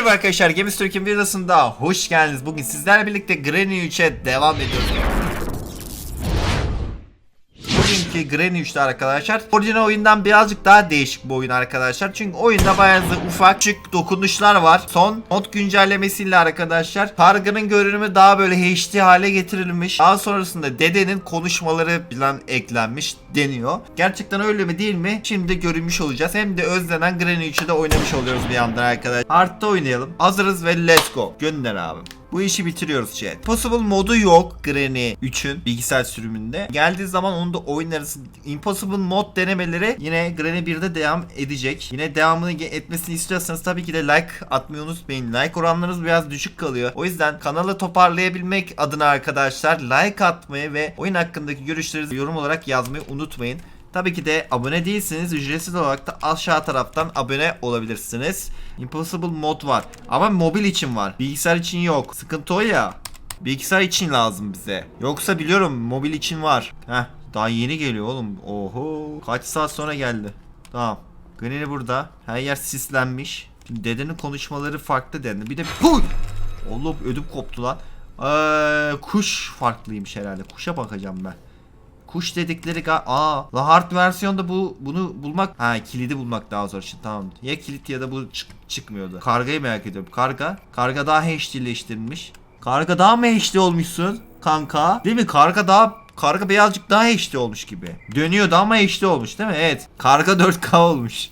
Merhaba arkadaşlar Games Türk'ün videosunda hoş geldiniz. Bugün sizlerle birlikte Granny 3'e devam ediyoruz. Bugünkü Granny 3'te arkadaşlar orijinal oyundan birazcık daha değişik bir oyun arkadaşlar. Çünkü oyunda bayağı ufak küçük dokunuşlar var. Son mod güncellemesiyle arkadaşlar Karga'nın görünümü daha böyle HD hale getirilmiş. Daha sonrasında dedenin konuşmaları falan eklenmiş deniyor. Gerçekten öyle mi değil mi? Şimdi görünmüş olacağız. Hem de özlenen 3'ü de oynamış oluyoruz bir yandan arkadaşlar. Hard'da oynayalım. Hazırız ve let's go. Gönder abi. Bu işi bitiriyoruz chat. Possible modu yok Granny 3'ün bilgisayar sürümünde. Geldiği zaman onu da oynarız. Impossible mod denemeleri yine Granny 1'de devam edecek. Yine devamını etmesini istiyorsanız tabii ki de like atmayı unutmayın. Like oranlarınız biraz düşük kalıyor. O yüzden kanalı toparlayabilmek adına arkadaşlar like atmayı ve oyun hakkındaki görüşlerinizi yorum olarak yazmayı unutmayın. Tabii ki de abone değilseniz ücretsiz olarak da aşağı taraftan abone olabilirsiniz. Impossible mod var. Ama mobil için var. Bilgisayar için yok. Sıkıntı o ya. Bilgisayar için lazım bize. Yoksa biliyorum mobil için var. Heh daha yeni geliyor oğlum. Oho. Kaç saat sonra geldi. Tamam. Granny burada. Her yer sislenmiş. Şimdi dedenin konuşmaları farklı dendi. Bir de Huy! Oğlum ödüm koptu lan. Ee, kuş farklıymış herhalde. Kuşa bakacağım ben. Kuş dedikleri ga- aa la hard versiyonda bu bunu bulmak ha kilidi bulmak daha zor şimdi tamam. Ya kilit ya da bu çık- çıkmıyordu. Kargayı merak ediyorum. Karga karga daha HD'leştirilmiş. Karga daha mı HD olmuşsun kanka? Değil mi? Karga daha karga birazcık daha HD olmuş gibi. Dönüyordu ama HD olmuş değil mi? Evet. Karga 4K olmuş.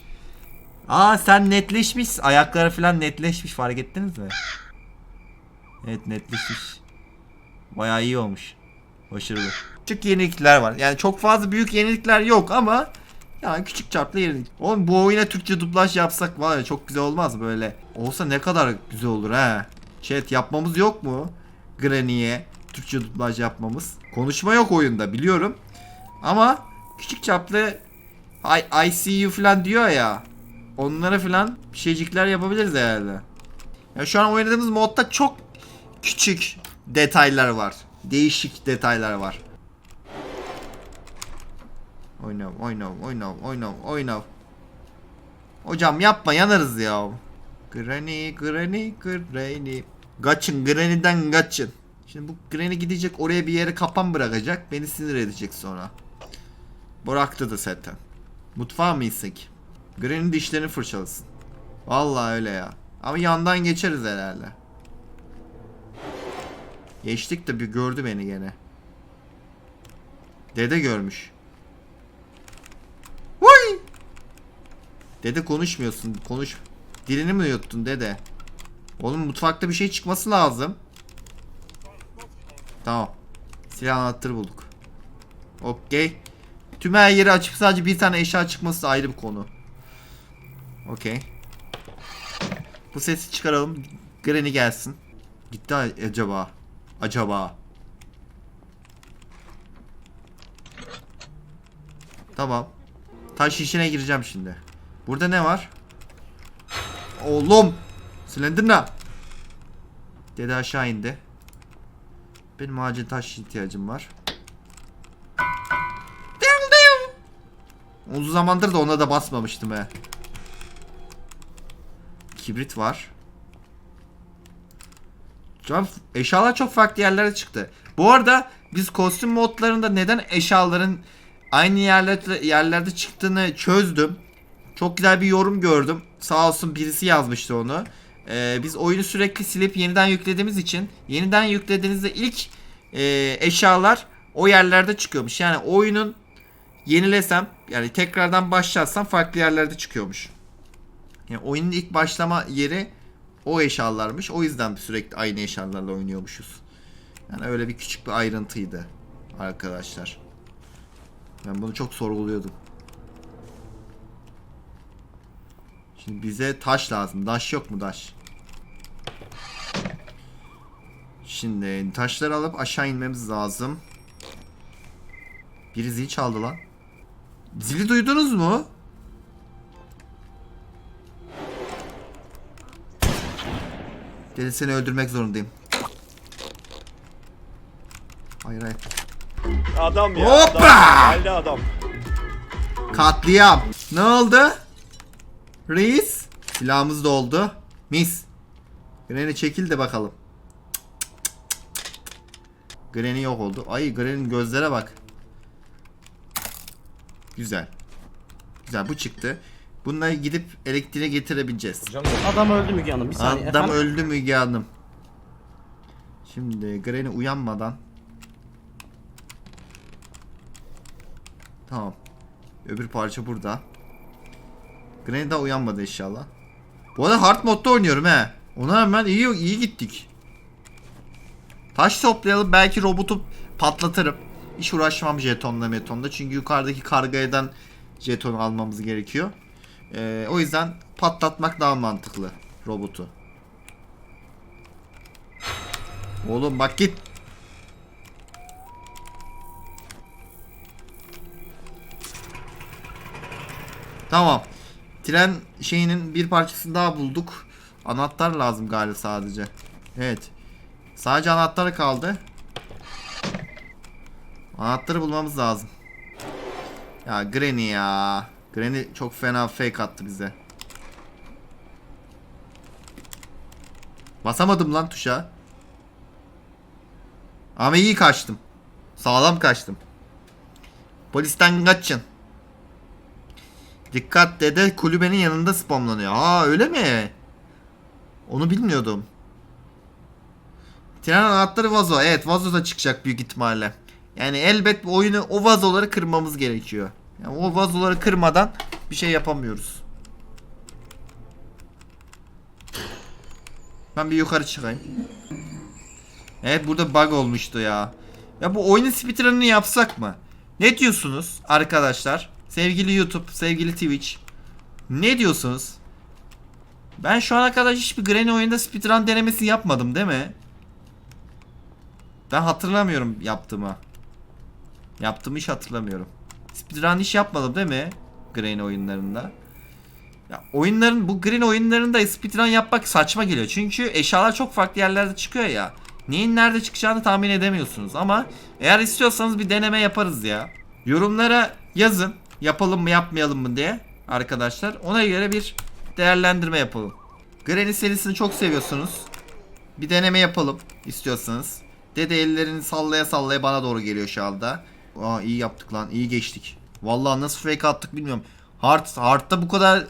Aa sen netleşmiş. Ayakları falan netleşmiş fark ettiniz mi? Evet netleşmiş. Bayağı iyi olmuş. Başarılı. Küçük yenilikler var. Yani çok fazla büyük yenilikler yok ama yani küçük çaplı yenilik. Oğlum bu oyuna Türkçe dublaj yapsak var ya çok güzel olmaz böyle? Olsa ne kadar güzel olur ha. Chat yapmamız yok mu? Granny'e Türkçe dublaj yapmamız. Konuşma yok oyunda biliyorum. Ama küçük çaplı I, I see you falan diyor ya. Onlara falan bir şeycikler yapabiliriz herhalde. Ya şu an oynadığımız modda çok küçük detaylar var. Değişik detaylar var. Oynav, oynav, oynav, oynav, oynav. Hocam yapma yanarız ya. Granny, Granny, Granny. Kaçın, Granny'den kaçın. Şimdi bu Granny gidecek oraya bir yere kapan bırakacak. Beni sinir edecek sonra. Bıraktı da zaten. Mutfağa mı gitsek? Granny dişlerini fırçalasın. Vallahi öyle ya. Ama yandan geçeriz herhalde. Geçtik de bir gördü beni gene. Dede görmüş. Vay! Dede konuşmuyorsun. Konuş. Dilini mi yuttun dede? Oğlum mutfakta bir şey çıkması lazım. Tamam. Silah anahtarı bulduk. Okey. Tüm her yeri açıp sadece bir tane eşya çıkması ayrı bir konu. Okey. Bu sesi çıkaralım. Granny gelsin. Gitti acaba. Acaba. Tamam. Taş işine gireceğim şimdi. Burada ne var? Oğlum. Slenderna. Dede aşağı indi. Benim acil taş ihtiyacım var. Uzun zamandır da ona da basmamıştım he. Kibrit var. Eşyalar çok farklı yerlere çıktı. Bu arada biz kostüm modlarında neden eşyaların aynı yerlerde, yerlerde çıktığını çözdüm. Çok güzel bir yorum gördüm. Sağ olsun birisi yazmıştı onu. Ee, biz oyunu sürekli silip yeniden yüklediğimiz için yeniden yüklediğinizde ilk e, eşyalar o yerlerde çıkıyormuş. Yani oyunun yenilesem yani tekrardan başlatsam farklı yerlerde çıkıyormuş. Yani oyunun ilk başlama yeri o eşyalarmış. O yüzden sürekli aynı eşyalarla oynuyormuşuz. Yani öyle bir küçük bir ayrıntıydı arkadaşlar. Ben bunu çok sorguluyordum. Şimdi bize taş lazım. Taş yok mu taş? Şimdi taşları alıp aşağı inmemiz lazım. Biri zil çaldı lan. Zili duydunuz mu? Deli seni öldürmek zorundayım. Hayır hayır. Adam ya. Hoppa! Adam. Geldi adam. Katliam. Ne oldu? Reis. Silahımız da oldu. Mis. Granny çekil de bakalım. Granny yok oldu. Ay Granny'nin gözlere bak. Güzel. Güzel bu çıktı. Bunları gidip elektriğe getirebileceğiz. Hocam Adam öldü Müge Hanım. Bir saniye Adam efendim. öldü Müge Hanım. Şimdi Granny uyanmadan. Tamam. Öbür parça burada. Granny daha uyanmadı inşallah. Bu arada hard modda oynuyorum he. Ona rağmen iyi iyi gittik. Taş toplayalım belki robotu patlatırım. Hiç uğraşmam jetonla metonda çünkü yukarıdaki kargayadan jeton almamız gerekiyor. Ee, o yüzden patlatmak daha mantıklı robotu. Oğlum bak git. Tamam. Tren şeyinin bir parçasını daha bulduk. Anahtar lazım galiba sadece. Evet. Sadece anahtarı kaldı. Anahtarı bulmamız lazım. Ya Granny ya. Granny çok fena fake attı bize. Basamadım lan tuşa. Ama iyi kaçtım. Sağlam kaçtım. Polisten kaçın. Dikkat dede kulübenin yanında spamlanıyor. Aa öyle mi? Onu bilmiyordum. Tren anahtarı vazo. Evet vazo da çıkacak büyük ihtimalle. Yani elbet bu oyunu o vazoları kırmamız gerekiyor. Yani o vazoları kırmadan bir şey yapamıyoruz. Ben bir yukarı çıkayım. Evet burada bug olmuştu ya. Ya bu oyunun speedrun'ını yapsak mı? Ne diyorsunuz arkadaşlar? Sevgili YouTube, sevgili Twitch. Ne diyorsunuz? Ben şu ana kadar hiçbir Granny oyunda speedrun denemesi yapmadım değil mi? Ben hatırlamıyorum yaptığımı. Yaptığımı hiç hatırlamıyorum. Speedrun hiç yapmadım değil mi? Granny oyunlarında. Ya oyunların bu Green oyunlarında speedrun yapmak saçma geliyor. Çünkü eşyalar çok farklı yerlerde çıkıyor ya. Neyin nerede çıkacağını tahmin edemiyorsunuz ama eğer istiyorsanız bir deneme yaparız ya. Yorumlara yazın yapalım mı yapmayalım mı diye arkadaşlar. Ona göre bir değerlendirme yapalım. Granny serisini çok seviyorsunuz. Bir deneme yapalım istiyorsanız. Dede ellerini sallaya sallaya bana doğru geliyor şu anda. Aa iyi yaptık lan iyi geçtik. Vallahi nasıl fake attık bilmiyorum. Hard, hard'da bu kadar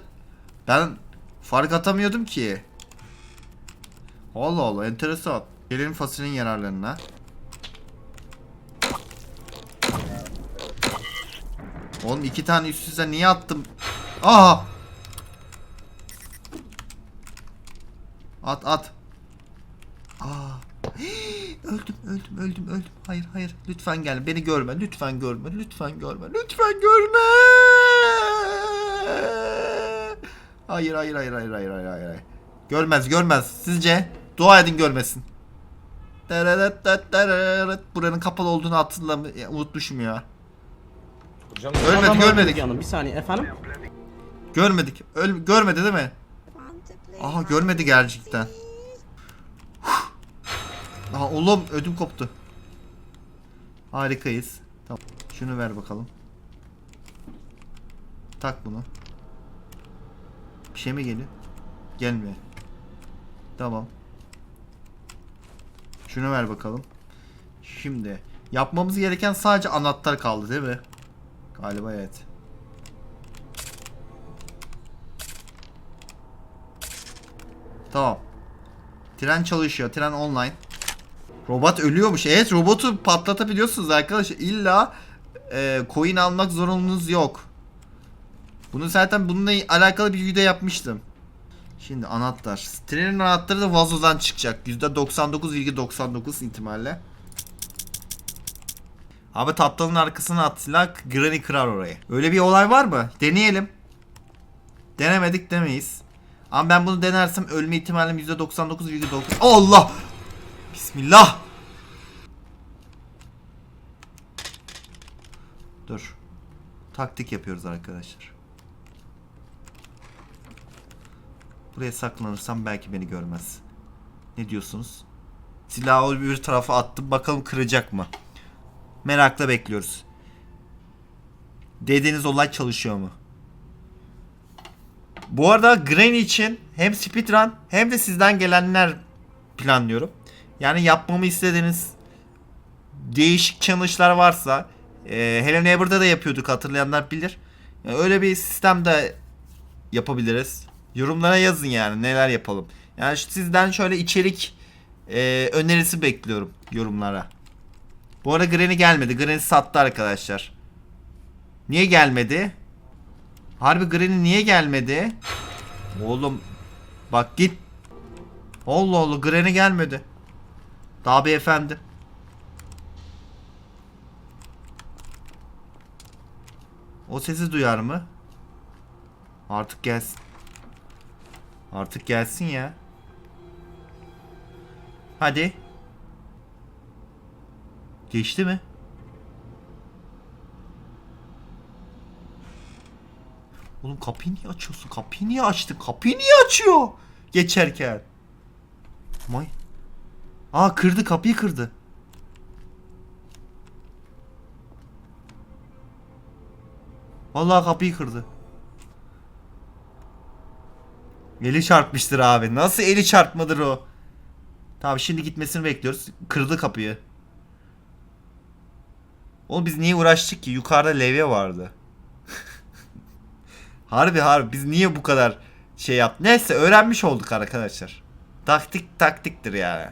ben fark atamıyordum ki. Allah Allah enteresan. Gelelim fasulyenin yararlarına. Oğlum iki tane üst üste niye attım? Aha! At at. Aa. Öldüm öldüm öldüm öldüm. Hayır hayır lütfen gel beni görme lütfen görme lütfen görme lütfen görme. Hayır hayır hayır hayır hayır hayır hayır. Görmez görmez. Sizce? Dua edin görmesin. Buranın kapalı olduğunu hatırlam unutmuşum ya. hocam görmedik. Müge Hanım. Bir saniye efendim. Görmedik. Öl görmedi değil mi? Aha görmedi gerçekten. Aha oğlum ödüm koptu. Harikayız. Tamam. Şunu ver bakalım. Tak bunu. Bir şey mi geliyor? Gelmiyor. Tamam. Şunu ver bakalım. Şimdi yapmamız gereken sadece anahtar kaldı değil mi? Galiba evet. Tamam. Tren çalışıyor. Tren online. Robot ölüyormuş. Evet robotu patlatabiliyorsunuz arkadaşlar. İlla e, coin almak zorunluluğunuz yok. Bunu zaten bununla alakalı bir video yapmıştım. Şimdi anahtar. Trenin anahtarı da vazodan çıkacak. %99,99 ihtimalle. Abi tatlının arkasına atla Granny kırar orayı. Öyle bir olay var mı? Deneyelim. Denemedik demeyiz. Ama ben bunu denersem ölme ihtimalim %99,9. Allah! Bismillah! Dur. Taktik yapıyoruz arkadaşlar. Buraya saklanırsam belki beni görmez. Ne diyorsunuz? Silahı bir tarafa attım. Bakalım kıracak mı? Merakla bekliyoruz. Dediğiniz olay çalışıyor mu? Bu arada Granny için hem speedrun hem de sizden gelenler planlıyorum. Yani yapmamı istediğiniz değişik challenge'lar varsa e, Hello Neighbor'da da yapıyorduk hatırlayanlar bilir. Yani öyle bir sistem de yapabiliriz. Yorumlara yazın yani neler yapalım. Yani sizden şöyle içerik e, önerisi bekliyorum yorumlara. Bu arada Granny gelmedi. Granny sattı arkadaşlar. Niye gelmedi? Harbi Granny niye gelmedi? Oğlum bak git. Allah Allah Granny gelmedi. Daha beyefendi. O sesi duyar mı? Artık gelsin. Artık gelsin ya. Hadi. Geçti mi? Oğlum kapıyı niye açıyorsun? Kapıyı niye açtın? Kapıyı niye açıyor? Geçerken. May. Aa kırdı kapıyı kırdı. Vallahi kapıyı kırdı. Eli çarpmıştır abi. Nasıl eli çarpmadır o? Tamam şimdi gitmesini bekliyoruz. Kırdı kapıyı. Oğlum biz niye uğraştık ki? Yukarıda levye vardı. harbi harbi biz niye bu kadar şey yap? Neyse öğrenmiş olduk arkadaşlar. Taktik taktiktir yani.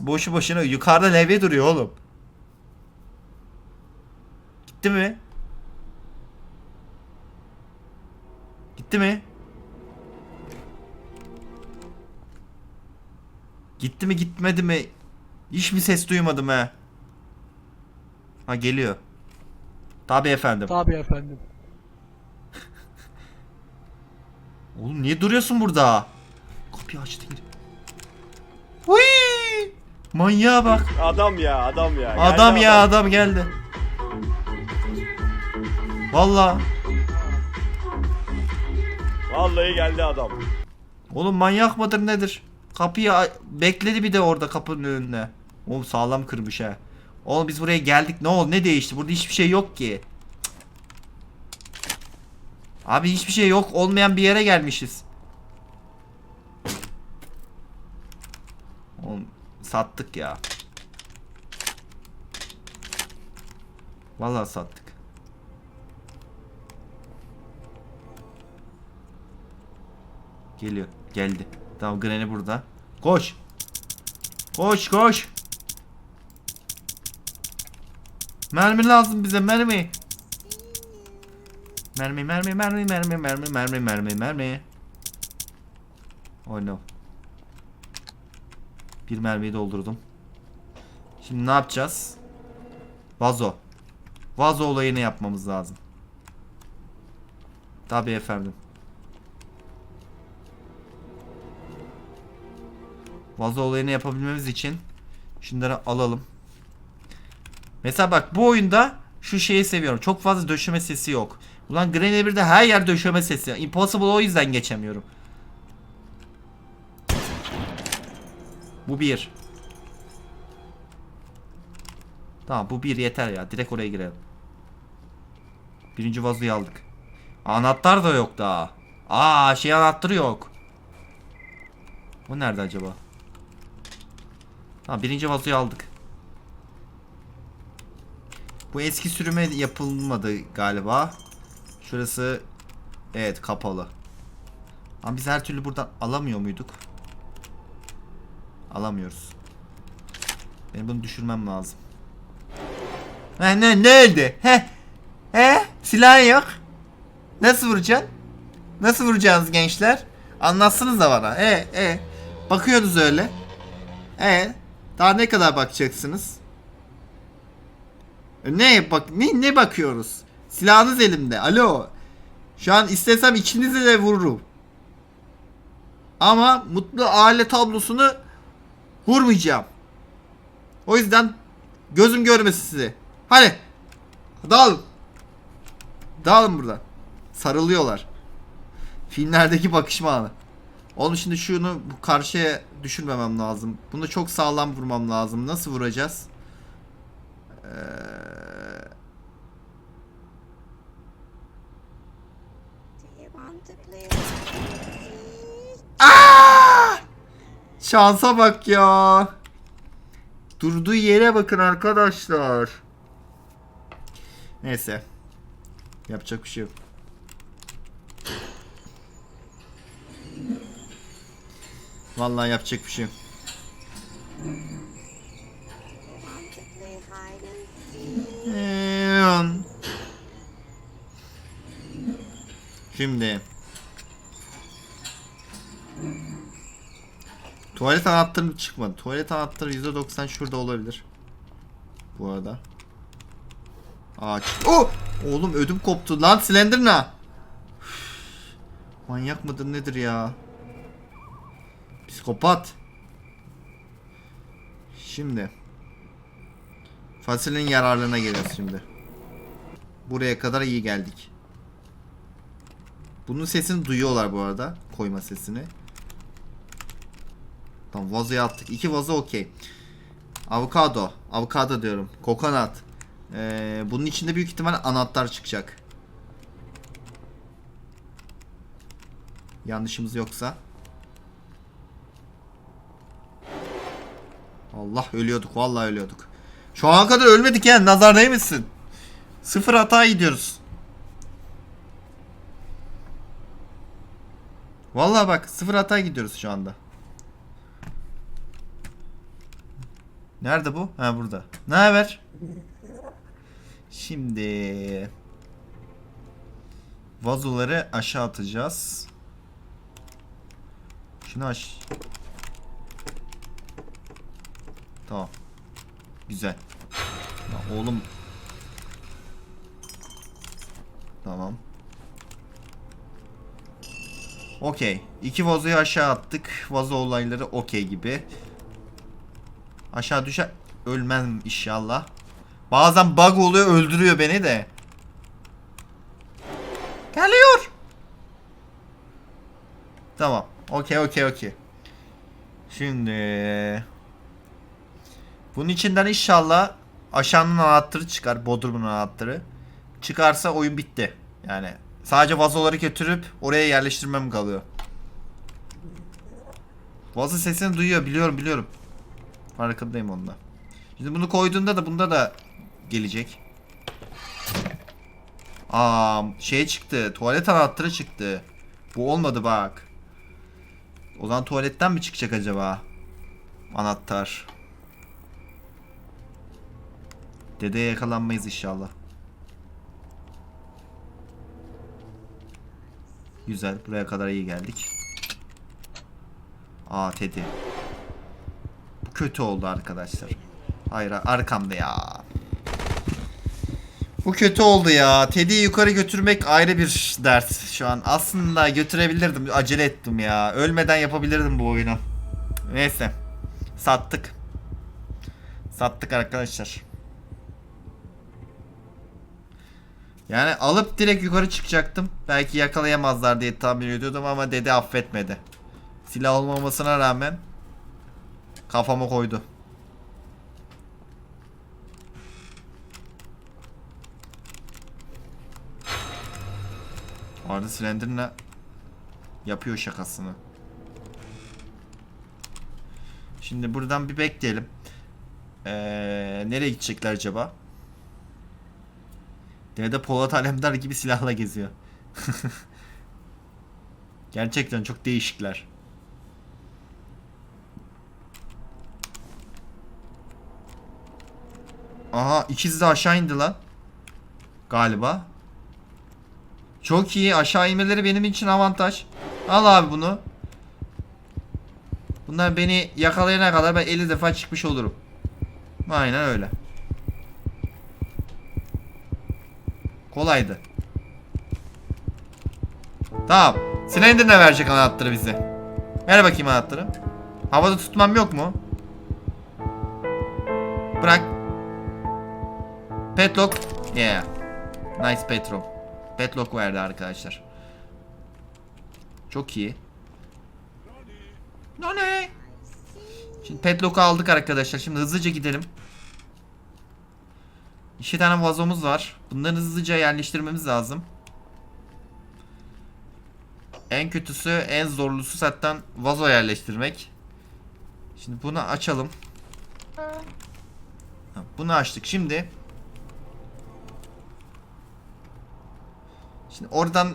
Boşu boşuna yukarıda levye duruyor oğlum. Gitti mi? Gitti mi? Gitti mi gitmedi mi? Hiç mi ses duymadım he? Ha geliyor. Tabii efendim. Tabii efendim. Oğlum niye duruyorsun burada? Kapıyı açtı geri. Manyağa bak. Adam ya adam ya. Geldi Adam ya adam geldi. Vallahi. Vallahi geldi adam. Oğlum manyak mıdır nedir? Kapıyı bekledi bir de orada kapının önünde. Oğlum sağlam kırmış ha. Oğlum biz buraya geldik ne oldu ne değişti? Burada hiçbir şey yok ki. Abi hiçbir şey yok olmayan bir yere gelmişiz. Oğlum sattık ya. Vallahi sattık. Geliyor. Geldi. Tamam Granny burada. Koş. Koş koş. Mermi lazım bize mermi. Mermi mermi mermi mermi mermi mermi mermi mermi. Oh no. Bir mermiyi doldurdum. Şimdi ne yapacağız? Vazo. Vazo olayını yapmamız lazım. Tabii efendim. Vazo olayını yapabilmemiz için şunları alalım. Mesela bak bu oyunda şu şeyi seviyorum. Çok fazla döşeme sesi yok. Ulan Granny 1'de her yer döşeme sesi. Impossible o yüzden geçemiyorum. Bu bir. Tamam bu bir yeter ya. Direkt oraya girelim. Birinci vazoyu aldık. Anahtar da yok daha. Aa şey anahtarı yok. O nerede acaba? Tamam birinci vazoyu aldık. Bu eski sürüme yapılmadı galiba. Şurası evet kapalı. Ama biz her türlü buradan alamıyor muyduk? Alamıyoruz. Benim bunu düşürmem lazım. He ne ne oldu? He? He? Silah yok. Nasıl vuracaksın? Nasıl vuracaksınız gençler? Anlatsınız da bana. E e. Bakıyorsunuz öyle. E daha ne kadar bakacaksınız? E, Ne bak ne ne bakıyoruz? Silahınız elimde. Alo. Şu an istesem içinize de vururum. Ama mutlu aile tablosunu vurmayacağım. O yüzden gözüm görmesin sizi. Hadi. Dağılın. Dağılın buradan. Sarılıyorlar. Filmlerdeki bakışma anı. Oğlum şimdi şunu bu karşıya düşürmemem lazım. Bunu çok sağlam vurmam lazım. Nasıl vuracağız? Ee... Şansa bak ya. Durduğu yere bakın arkadaşlar. Neyse. Yapacak bir şey yok. Vallahi yapacak bir şey yok. Eee. Şimdi. Tuvalet anahtarı çıkmadı. Tuvalet anahtarı %90 şurada olabilir. Bu arada. Çık- Oh! Oğlum ödüm koptu. Lan Slenderna. Manyak mıdır nedir ya? Psikopat. Şimdi. Fasulyenin yararlığına geliyoruz şimdi. Buraya kadar iyi geldik. Bunun sesini duyuyorlar bu arada. Koyma sesini. Tamam vazoya attık. İki vazo okey. Avokado. Avokado diyorum. Kokonat. Ee, bunun içinde büyük ihtimal anahtar çıkacak. Yanlışımız yoksa. Allah ölüyorduk. Vallahi ölüyorduk. Şu ana kadar ölmedik yani. Nazar değmesin. Sıfır hata gidiyoruz. Vallahi bak sıfır hata gidiyoruz şu anda. Nerede bu? Ha burada. Ne haber? Şimdi vazoları aşağı atacağız. Şunu aş. Tamam. Güzel. Ya oğlum. Tamam. Okey. İki vazoyu aşağı attık. Vazo olayları okey gibi. Aşağı düşer. Ölmem inşallah. Bazen bug oluyor öldürüyor beni de. Geliyor. Tamam. Okey okey okey. Şimdi bunun içinden inşallah aşağının anahtarı çıkar. Bodrumun anahtarı. Çıkarsa oyun bitti. Yani sadece vazoları götürüp oraya yerleştirmem kalıyor. Vazo sesini duyuyor biliyorum biliyorum. Farkındayım onda. Şimdi bunu koyduğunda da bunda da gelecek. Aa şey çıktı. Tuvalet anahtarı çıktı. Bu olmadı bak. O zaman tuvaletten mi çıkacak acaba? Anahtar. Dedeye yakalanmayız inşallah. Güzel. Buraya kadar iyi geldik. Aa Teddy. Kötü oldu arkadaşlar. Hayır arkamda ya. Bu kötü oldu ya. Teddy'yi yukarı götürmek ayrı bir dert şu an. Aslında götürebilirdim. Acele ettim ya. Ölmeden yapabilirdim bu oyunu. Neyse. Sattık. Sattık arkadaşlar. Yani alıp direkt yukarı çıkacaktım. Belki yakalayamazlar diye tahmin ediyordum ama dede affetmedi. Silah olmamasına rağmen kafama koydu. Arda Slender'la yapıyor şakasını. Şimdi buradan bir bekleyelim. Ee, nereye gidecekler acaba? Dede Polat Alemdar gibi silahla geziyor. Gerçekten çok değişikler. Aha ikiz de aşağı indi lan. Galiba. Çok iyi. Aşağı inmeleri benim için avantaj. Al abi bunu. Bunlar beni yakalayana kadar ben 50 defa çıkmış olurum. Aynen öyle. Kolaydı. Tamam. Slender ne verecek anahtarı bize? Ver bakayım anahtarı. Havada tutmam yok mu? Bırak. Petlock. Yeah. Nice Petro. Petlock verdi arkadaşlar. Çok iyi. Nane. Şimdi Petlock'u aldık arkadaşlar. Şimdi hızlıca gidelim. İki tane vazomuz var. Bunları hızlıca yerleştirmemiz lazım. En kötüsü, en zorlusu zaten vazo yerleştirmek. Şimdi bunu açalım. Bunu açtık. Şimdi Şimdi oradan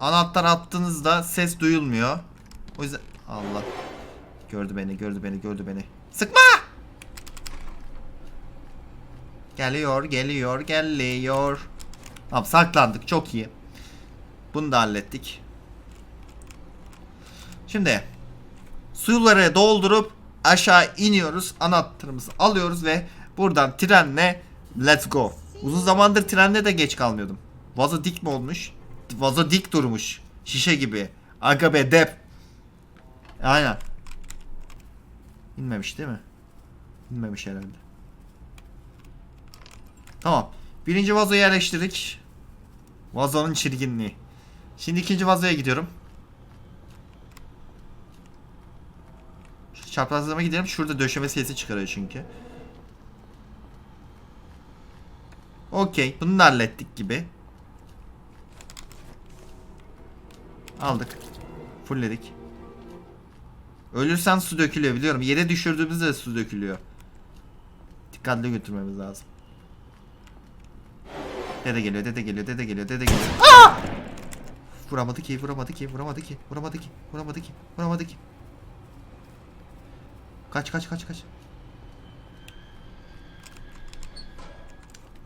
anahtar attığınızda ses duyulmuyor. O yüzden Allah gördü beni, gördü beni, gördü beni. Sıkma! Geliyor, geliyor, geliyor. Tamam saklandık. Çok iyi. Bunu da hallettik. Şimdi suları doldurup aşağı iniyoruz. Anahtarımızı alıyoruz ve buradan trenle let's go. Uzun zamandır trenle de geç kalmıyordum. Vazo dik mi olmuş? Vazo dik durmuş. Şişe gibi. Aga be dep. Aynen. İnmemiş değil mi? İnmemiş herhalde. Tamam. Birinci vazoyu yerleştirdik. Vazonun çirginliği. Şimdi ikinci vazoya gidiyorum. Çaprazlama gidelim. Şurada döşeme sesi çıkarıyor çünkü. Okey. Bunu da hallettik gibi. Aldık. Fullledik. Ölürsen su dökülüyor biliyorum. Yere düşürdüğümüzde de su dökülüyor. Dikkatli götürmemiz lazım. Dede geliyor, dede geliyor, dede geliyor, dede geliyor. Aa! Vuramadı ki, vuramadı ki, vuramadı ki, vuramadı ki, vuramadı ki, vuramadı ki. Kaç, kaç, kaç, kaç.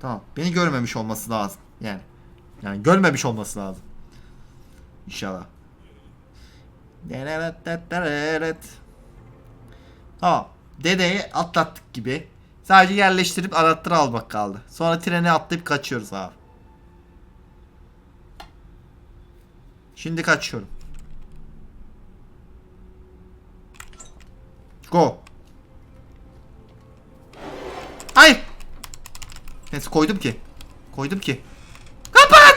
Tamam. Beni görmemiş olması lazım. Yani. Yani görmemiş olması lazım. İnşallah. Tamam. Dedeyi atlattık gibi. Sadece yerleştirip anahtarı almak kaldı. Sonra trene atlayıp kaçıyoruz abi. Şimdi kaçıyorum. Go. Hayır. Neyse koydum ki. Koydum ki. Kapat.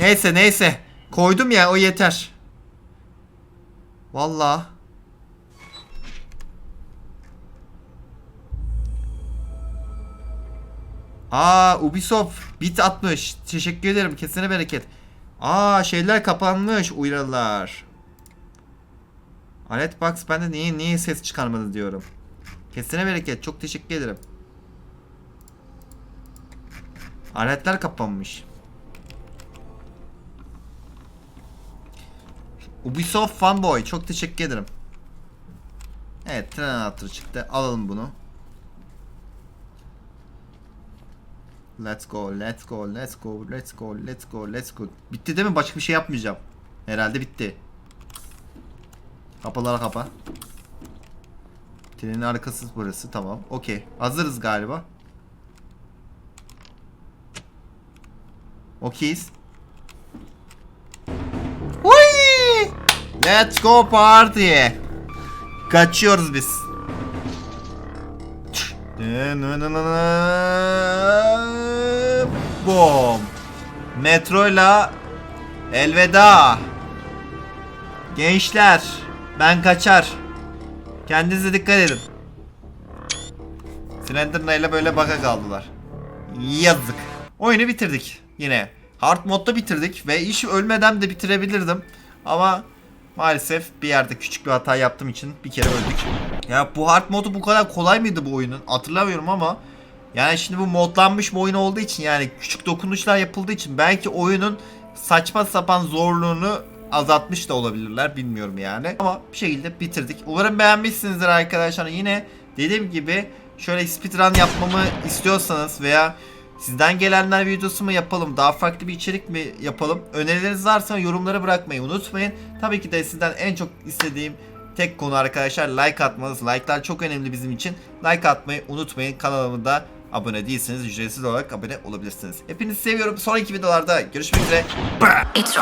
Neyse neyse. Koydum ya o yeter. Vallahi. Aa Ubisoft bit atmış. Teşekkür ederim. Kesene bereket. Aa şeyler kapanmış uyarılar. Alet box bende niye niye ses çıkarmadı diyorum. Kesene bereket. Çok teşekkür ederim. Aletler kapanmış. Ubisoft fanboy çok teşekkür ederim. Evet tren anahtarı çıktı. Alalım bunu. Let's go, let's go, let's go, let's go, let's go, let's go. Bitti değil mi? Başka bir şey yapmayacağım. Herhalde bitti. Kapılara kapa. Trenin arkası burası. Tamam. Okey. Hazırız galiba. Okeyiz. Let's go party. Kaçıyoruz biz. Bom. Metroyla elveda. Gençler, ben kaçar. Kendinize dikkat edin. Slenderman ile böyle baka kaldılar. Yazık. Oyunu bitirdik yine. Hard modda bitirdik ve iş ölmeden de bitirebilirdim. Ama maalesef bir yerde küçük bir hata yaptığım için bir kere öldük. Ya bu hard modu bu kadar kolay mıydı bu oyunun? Hatırlamıyorum ama yani şimdi bu modlanmış bir oyun olduğu için yani küçük dokunuşlar yapıldığı için belki oyunun saçma sapan zorluğunu azaltmış da olabilirler bilmiyorum yani. Ama bir şekilde bitirdik. Umarım beğenmişsinizdir arkadaşlar. Yine dediğim gibi şöyle speedrun yapmamı istiyorsanız veya sizden gelenler videosu mu yapalım, daha farklı bir içerik mi yapalım? Önerileriniz varsa yorumlara bırakmayı unutmayın. Tabii ki de sizden en çok istediğim tek konu arkadaşlar like atmanız. Like'lar çok önemli bizim için. Like atmayı unutmayın. Kanalıma da abone değilseniz ücretsiz olarak abone olabilirsiniz. Hepinizi seviyorum. Sonraki videolarda görüşmek üzere. It's.